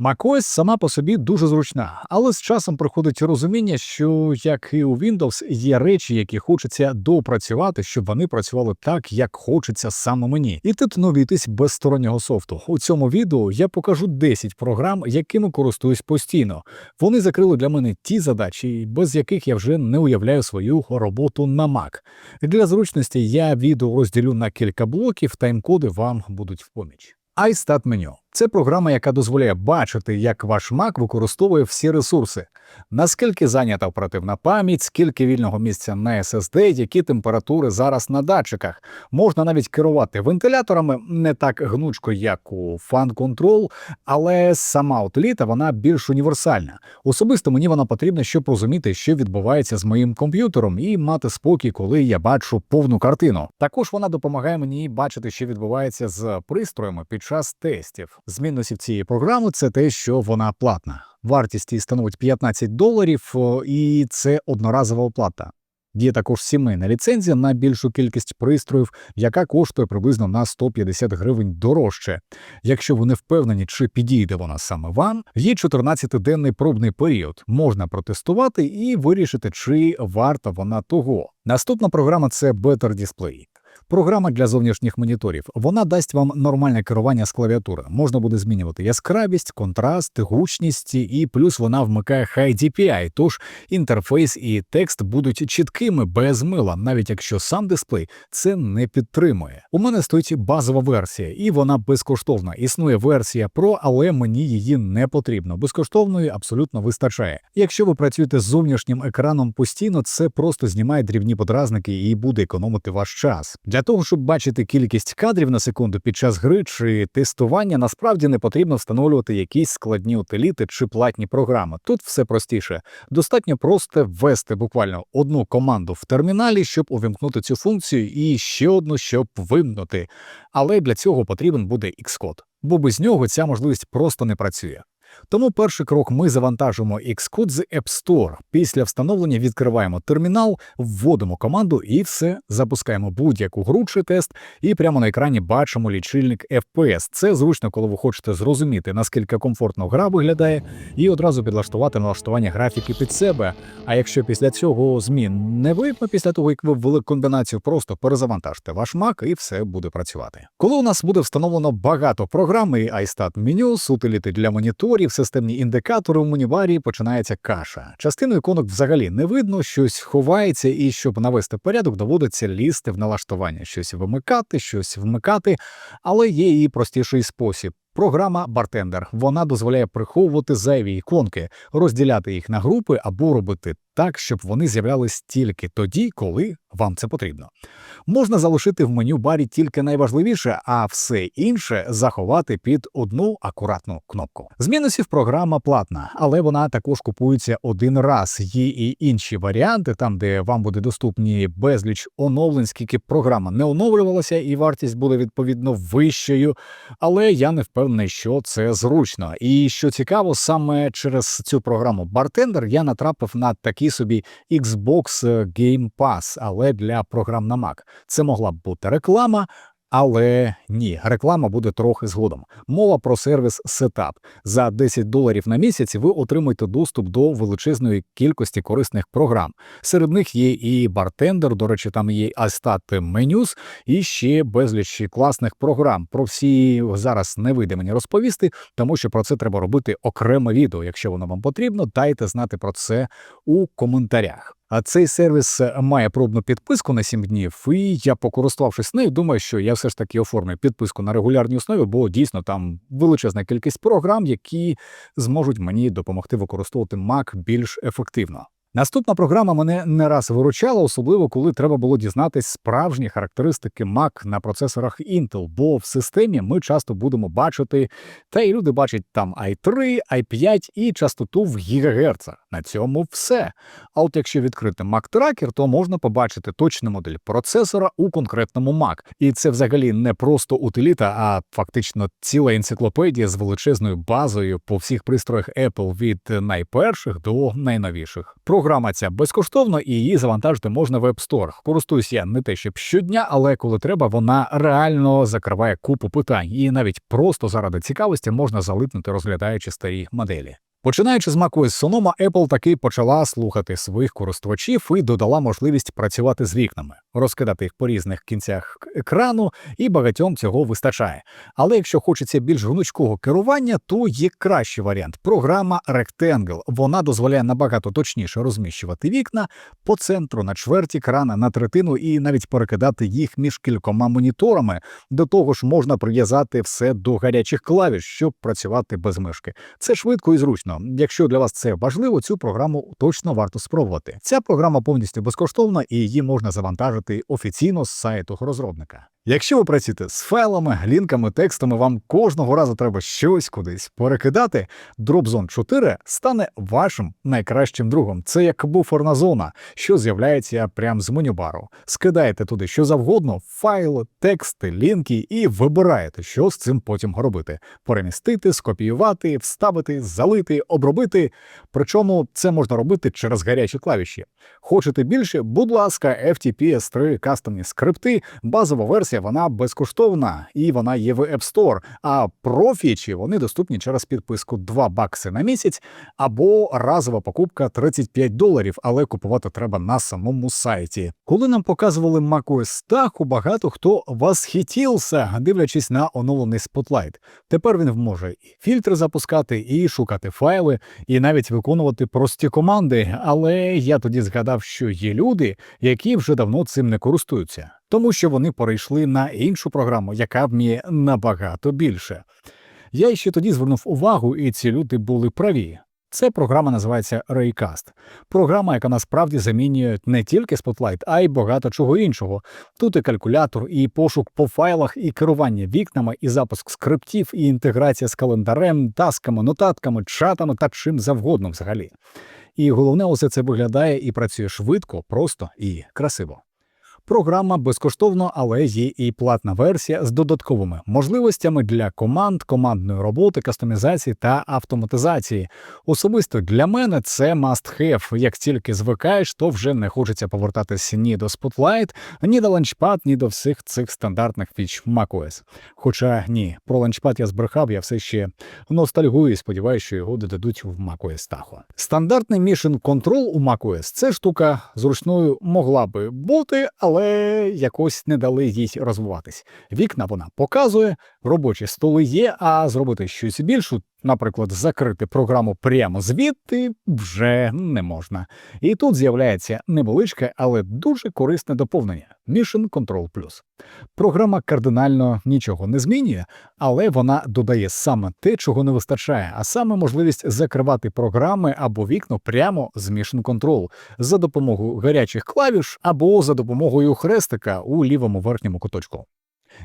macOS сама по собі дуже зручна, але з часом приходить розуміння, що як і у Windows є речі, які хочеться допрацювати, щоб вони працювали так, як хочеться саме мені. І тут не обійтись без стороннього софту. У цьому відео я покажу 10 програм, якими користуюсь постійно. Вони закрили для мене ті задачі, без яких я вже не уявляю свою роботу на Mac. Для зручності я відео розділю на кілька блоків, тайм-коди вам будуть в поміч. iStat Menu – це програма, яка дозволяє бачити, як ваш Mac використовує всі ресурси, наскільки зайнята оперативна пам'ять, скільки вільного місця на SSD, які температури зараз на датчиках. Можна навіть керувати вентиляторами не так гнучко, як у Fan Control, але сама утиліта вона більш універсальна. Особисто мені вона потрібна, щоб розуміти, що відбувається з моїм комп'ютером, і мати спокій, коли я бачу повну картину. Також вона допомагає мені бачити, що відбувається з пристроями під час тестів. З мінусів цієї програми це те, що вона платна. Вартість її становить 15 доларів, і це одноразова оплата. Є також сімейна ліцензія на більшу кількість пристроїв, яка коштує приблизно на 150 гривень дорожче. Якщо ви не впевнені, чи підійде вона саме вам, є 14-денний пробний період. Можна протестувати і вирішити, чи варта вона того. Наступна програма це Better Display. Програма для зовнішніх моніторів. Вона дасть вам нормальне керування з клавіатури. Можна буде змінювати яскравість, контраст, гучність, і плюс вона вмикає High DPI, тож інтерфейс і текст будуть чіткими без мила, навіть якщо сам дисплей це не підтримує. У мене стоїть базова версія, і вона безкоштовна. Існує версія Pro, але мені її не потрібно. Безкоштовної абсолютно вистачає. Якщо ви працюєте з зовнішнім екраном постійно, це просто знімає дрібні подразники і буде економити ваш час. Для того, щоб бачити кількість кадрів на секунду під час гри чи тестування, насправді не потрібно встановлювати якісь складні утиліти чи платні програми. Тут все простіше. Достатньо просто ввести буквально одну команду в терміналі, щоб увімкнути цю функцію, і ще одну, щоб вимкнути. Але для цього потрібен буде Xcode, бо без нього ця можливість просто не працює. Тому перший крок ми завантажуємо Xcode з App Store. Після встановлення відкриваємо термінал, вводимо команду і все, запускаємо будь-яку гру чи тест, і прямо на екрані бачимо лічильник FPS. Це зручно, коли ви хочете зрозуміти, наскільки комфортно гра виглядає, і одразу підлаштувати налаштування графіки під себе. А якщо після цього змін не видно, після того як ви ввели комбінацію, просто перезавантажте ваш Mac і все буде працювати. Коли у нас буде встановлено багато програм, і iStat Menus, утиліти для моніторів, системні індикатори у моніварі починається каша. Частину іконок взагалі не видно, щось ховається, і щоб навести порядок, доводиться лізти в налаштування, щось вимикати, щось вмикати, але є і простіший спосіб. Програма Bartender. Вона дозволяє приховувати зайві іконки, розділяти їх на групи або робити так, щоб вони з'являлись тільки тоді, коли вам це потрібно. Можна залишити в меню барі тільки найважливіше, а все інше заховати під одну акуратну кнопку. З мінусів програма платна, але вона також купується один раз. Є і інші варіанти, там де вам буде доступні безліч оновлень, скільки програма не оновлювалася, і вартість буде відповідно вищою. Але я не впевнений, що це зручно. І що цікаво, саме через цю програму Bartender я натрапив на такий собі Xbox Game Pass, але для програм на Mac. Це могла б бути реклама. Але ні, реклама буде трохи згодом. Мова про сервіс Setup. За 10 доларів на місяць ви отримаєте доступ до величезної кількості корисних програм. Серед них є і Bartender, до речі, там є Astat Menus і ще безліч класних програм. Про всі зараз не вийде мені розповісти, тому що про це треба робити окреме відео. Якщо воно вам потрібно, дайте знати про це у коментарях. А цей сервіс е, має пробну підписку на 7 днів, і я, покористувавшись нею, думаю, що я все ж таки оформлю підписку на регулярній основі, бо дійсно там величезна кількість програм, які зможуть мені допомогти використовувати Mac більш ефективно. Наступна програма мене не раз виручала, особливо коли треба було дізнатись справжні характеристики Mac на процесорах Intel, бо в системі ми часто будемо бачити, та й люди бачать там i3, i5 і частоту в гігагерцах. На цьому все. А от якщо відкрити Mac Tracker, то можна побачити точну модель процесора у конкретному Mac. І це взагалі не просто утиліта, а фактично ціла енциклопедія з величезною базою по всіх пристроях Apple від найперших до найновіших. Програма ця безкоштовна і її завантажити можна в App Store. Користуюсь я не те, щоб щодня, але коли треба, вона реально закриває купу питань, і навіть просто заради цікавості можна залипнути, розглядаючи старі моделі. Починаючи з macOS Sonoma, Apple таки почала слухати своїх користувачів і додала можливість працювати з вікнами, розкидати їх по різних кінцях екрану, і багатьом цього вистачає. Але якщо хочеться більш гнучкого керування, то є кращий варіант. Програма Rectangle. Вона дозволяє набагато точніше розміщувати вікна по центру на чверті екрана, на третину і навіть перекидати їх між кількома моніторами. До того ж, можна прив'язати все до гарячих клавіш, щоб працювати без мишки. Це швидко і зручно. Якщо для вас це важливо, цю програму точно варто спробувати. Ця програма повністю безкоштовна і її можна завантажити офіційно з сайту розробника. Якщо ви працюєте з файлами, лінками, текстами, вам кожного разу треба щось кудись перекидати. Dropzone 4 стане вашим найкращим другом. Це як буферна зона, що з'являється прямо з менюбару. Скидаєте туди що завгодно, файли, тексти, лінки, і вибираєте, що з цим потім робити: перемістити, скопіювати, вставити, залити, обробити. Причому це можна робити через гарячі клавіші. Хочете більше? Будь ласка, FTP 3 кастомні скрипти, базова версія вона безкоштовна і вона є в App Store. А профічі вони доступні через підписку 2 бакси на місяць або разова покупка 35 доларів, але купувати треба на самому сайті. Коли нам показували macOS Tahoe, багато хто восхитівся, дивлячись на оновлений Spotlight. Тепер він може і фільтри запускати, і шукати файли, і навіть виконувати прості команди. Але я тоді згадав, що є люди, які вже давно цим не користуються, тому що вони перейшли на іншу програму, яка вміє набагато більше. Я ще тоді звернув увагу, і ці люди були праві. Це програма називається Raycast. Програма, яка насправді замінює не тільки Spotlight, а й багато чого іншого. Тут і калькулятор, і пошук по файлах, і керування вікнами, і запуск скриптів, і інтеграція з календарем, тасками, нотатками, чатами та чим завгодно взагалі. І головне, усе це виглядає і працює швидко, просто і красиво. Програма безкоштовна, але є і платна версія з додатковими можливостями для команд, командної роботи, кастомізації та автоматизації. Особисто для мене це must have. Як тільки звикаєш, то вже не хочеться повертатися ні до Spotlight, ні до Launchpad, ні до всіх цих стандартних фіч macOS. Хоча ні, про Launchpad я збрехав, я все ще ностальгую і сподіваюся, що його додадуть в macOS Tahoe. Стандартний Mission Control у macOS – це штука зручною могла би бути, але але якось не дали їй розвиватись. Вікна вона показує, робочі столи є, а зробити щось більше, наприклад, закрити програму прямо звідти вже не можна. І тут з'являється невеличке, але дуже корисне доповнення Mission Control Plus. Програма кардинально нічого не змінює, але вона додає саме те, чого не вистачає, а саме можливість закривати програми або вікно прямо з Mission Control за допомогою гарячих клавіш або за допомогою хрестика у лівому верхньому куточку.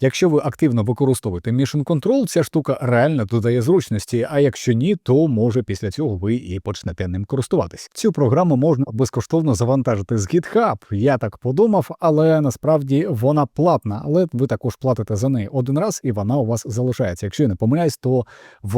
Якщо ви активно використовуєте Mission Control, ця штука реально додає зручності, а якщо ні, то може після цього ви і почнете ним користуватись. Цю програму можна безкоштовно завантажити з GitHub. Я так подумав, але насправді вона платна, але ви також платите за неї один раз, і вона у вас залишається. Якщо я не помиляюсь, то в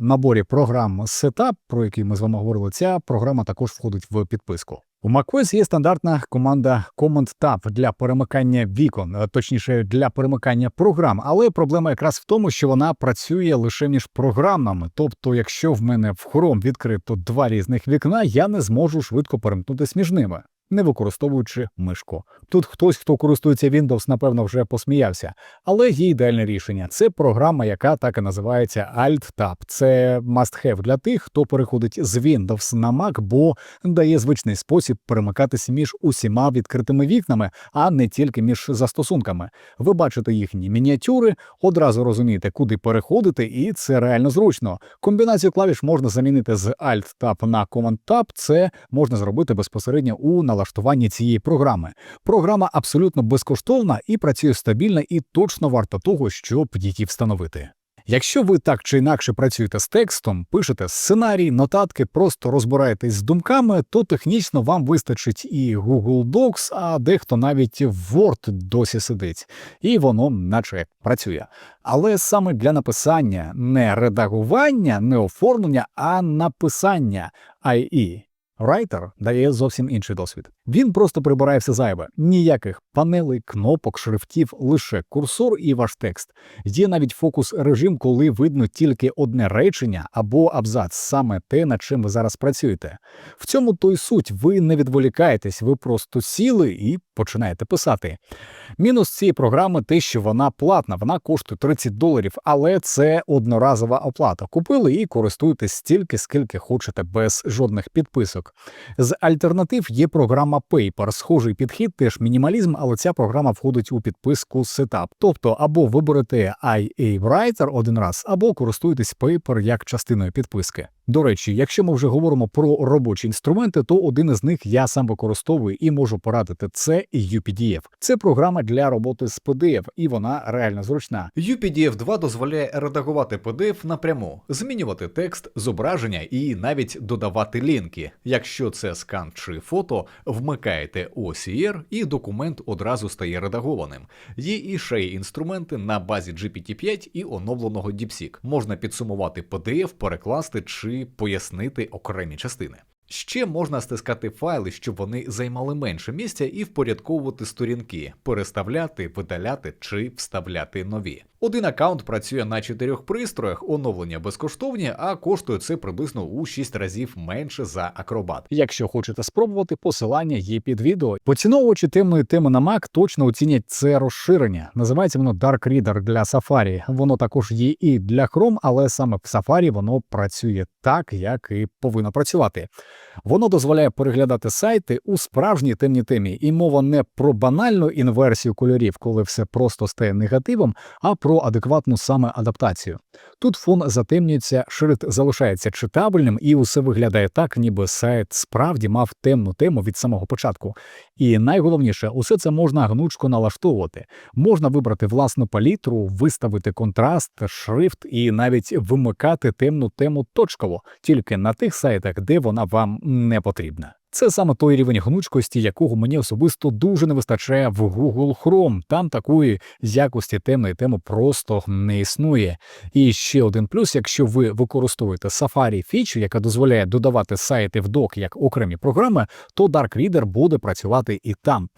наборі програм Setup, про який ми з вами говорили, ця програма також входить в підписку. У macOS є стандартна команда Command Tab для перемикання вікон, е, точніше для перемикання програм, але проблема якраз в тому, що вона працює лише між програмами. Тобто, якщо в мене в Chrome відкрито два різних вікна, я не зможу швидко перемкнутися між ними не використовуючи мишку. Тут хтось, хто користується Windows, напевно, вже посміявся, але є ідеальне рішення. Це програма, яка так і називається Alt-Tab. Це must-have для тих, хто переходить з Windows на Mac, бо дає звичний спосіб перемикатися між усіма відкритими вікнами, а не тільки між застосунками. Ви бачите їхні мініатюри, одразу розумієте, куди переходити, і це реально зручно. Комбінацію клавіш можна замінити з Alt-Tab на Command-Tab, Це можна зробити безпосередньо у налаштуванні налаштуванні цієї програми. Програма абсолютно безкоштовна і працює стабільно і точно варта того, щоб її встановити. Якщо ви так чи інакше працюєте з текстом, пишете сценарій, нотатки, просто розбираєтесь з думками, то технічно вам вистачить і Google Docs, а дехто навіть Word досі сидить, і воно наче працює. Але саме для написання не редагування, не оформлення, а написання IE. Writer дає зовсім інший досвід. Він просто прибирає все зайве, ніяких панелей, кнопок, шрифтів, лише курсор і ваш текст. Є навіть фокус режим, коли видно тільки одне речення або абзац, саме те, над чим ви зараз працюєте. В цьому то й суть. Ви не відволікаєтесь, ви просто сіли і починаєте писати. Мінус цієї програми те, що вона платна, вона коштує 30 доларів, але це одноразова оплата. Купили і користуєтесь стільки, скільки хочете, без жодних підписок. З альтернатив є програма Paper. Схожий підхід, теж мінімалізм, але ця програма входить у підписку Setup. Тобто або виберете IA Writer один раз, або користуєтесь Paper як частиною підписки. До речі, якщо ми вже говоримо про робочі інструменти, то один із них я сам використовую і можу порадити це UPDF. Це програма для роботи з PDF, і вона реально зручна. UPDF 2 дозволяє редагувати PDF напряму, змінювати текст, зображення і навіть додавати лінки. Якщо це скан чи фото, вмикаєте OCR і документ одразу стає редагованим. Є і ще інструменти на базі GPT-5 і оновленого DeepSeek. Можна підсумувати PDF, перекласти чи пояснити окремі частини. Ще можна стискати файли, щоб вони займали менше місця, і впорядковувати сторінки, переставляти, видаляти чи вставляти нові. Один аккаунт працює на чотирьох пристроях, оновлення безкоштовні, а коштує це приблизно у 6 разів менше за акробат. Якщо хочете спробувати, посилання є під відео. Поціновувачі темної теми на Mac точно оцінять це розширення. Називається воно Dark Reader для Safari. Воно також є і для Chrome, але саме в Safari воно працює так, як і повинно працювати. Воно дозволяє переглядати сайти у справжній темній темі, і мова не про банальну інверсію кольорів, коли все просто стає негативом, а про адекватну саме адаптацію. Тут фон затемнюється, шрифт залишається читабельним, і усе виглядає так, ніби сайт справді мав темну тему від самого початку. І найголовніше, усе це можна гнучко налаштовувати. Можна вибрати власну палітру, виставити контраст, шрифт і навіть вимикати темну тему точково, тільки на тих сайтах, де вона вам не потрібна. Це саме той рівень гнучкості, якого мені особисто дуже не вистачає в Google Chrome. Там такої якості темної теми просто не існує. І ще один плюс: якщо ви використовуєте Safari фічу, яка дозволяє додавати сайти в док як окремі програми, то Dark Reader буде працювати і там.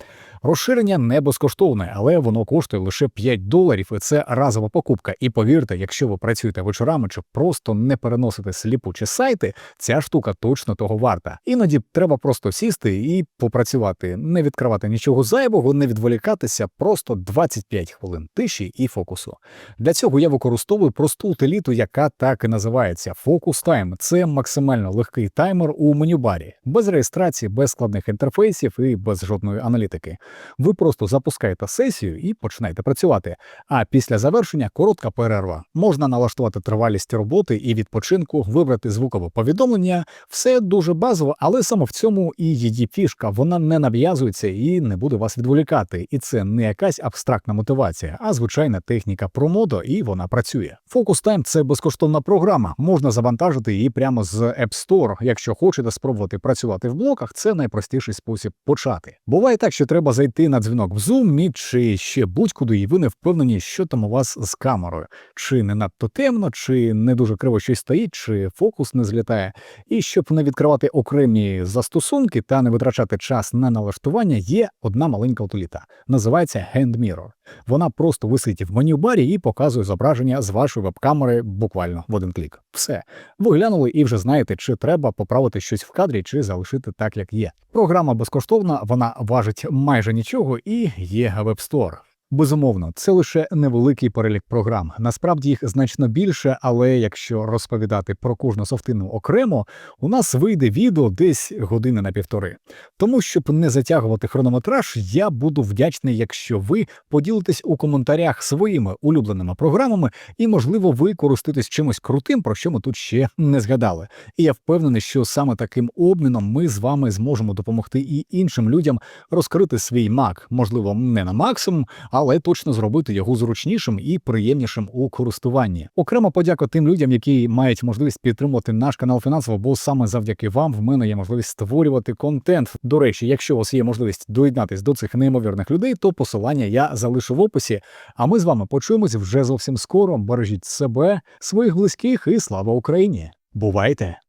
Розширення не безкоштовне, але воно коштує лише 5 доларів, і це разова покупка. І повірте, якщо ви працюєте вечорами чи просто не переносите сліпучі сайти, ця штука точно того варта. Іноді треба просто сісти і попрацювати, не відкривати нічого зайвого, не відволікатися, просто 25 хвилин тиші і фокусу. Для цього я використовую просту утиліту, яка так і називається Focus Time. Це максимально легкий таймер у менюбарі, без реєстрації, без складних інтерфейсів і без жодної аналітики. Ви просто запускаєте сесію і починаєте працювати. А після завершення коротка перерва. Можна налаштувати тривалість роботи і відпочинку, вибрати звукове повідомлення. Все дуже базово, але саме в цьому і її фішка. Вона не нав'язується і не буде вас відволікати. І це не якась абстрактна мотивація, а звичайна техніка промодо, і вона працює. Focus Time – це безкоштовна програма. Можна завантажити її прямо з App Store. Якщо хочете спробувати працювати в блоках, це найпростіший спосіб почати. Буває так, що треба зайти на дзвінок в Zoom, Meet чи ще будь-куди, і ви не впевнені, що там у вас з камерою, чи не надто темно, чи не дуже криво щось стоїть, чи фокус не злітає. І щоб не відкривати окремі застосунки та не витрачати час на налаштування, є одна маленька утиліта. Називається Hand Mirror. Вона просто висить в меню барі і показує зображення з вашої веб-камери буквально в один клік. Все, ви глянули і вже знаєте, чи треба поправити щось в кадрі, чи залишити так, як є. Програма безкоштовна, вона важить майже нічого і є Store. Безумовно, це лише невеликий перелік програм. Насправді їх значно більше, але якщо розповідати про кожну софтину окремо, у нас вийде відео десь години на півтори. Тому, щоб не затягувати хронометраж, я буду вдячний, якщо ви поділитесь у коментарях своїми улюбленими програмами, і, можливо, ви користуєтесь чимось крутим, про що ми тут ще не згадали. І я впевнений, що саме таким обміном ми з вами зможемо допомогти і іншим людям розкрити свій Mac, можливо, не на максимум, але точно зробити його зручнішим і приємнішим у користуванні. Окремо подяка тим людям, які мають можливість підтримувати наш канал фінансово, бо саме завдяки вам в мене є можливість створювати контент. До речі, якщо у вас є можливість доєднатись до цих неймовірних людей, то посилання я залишу в описі. А ми з вами почуємось вже зовсім скоро. Бережіть себе, своїх близьких і слава Україні! Бувайте!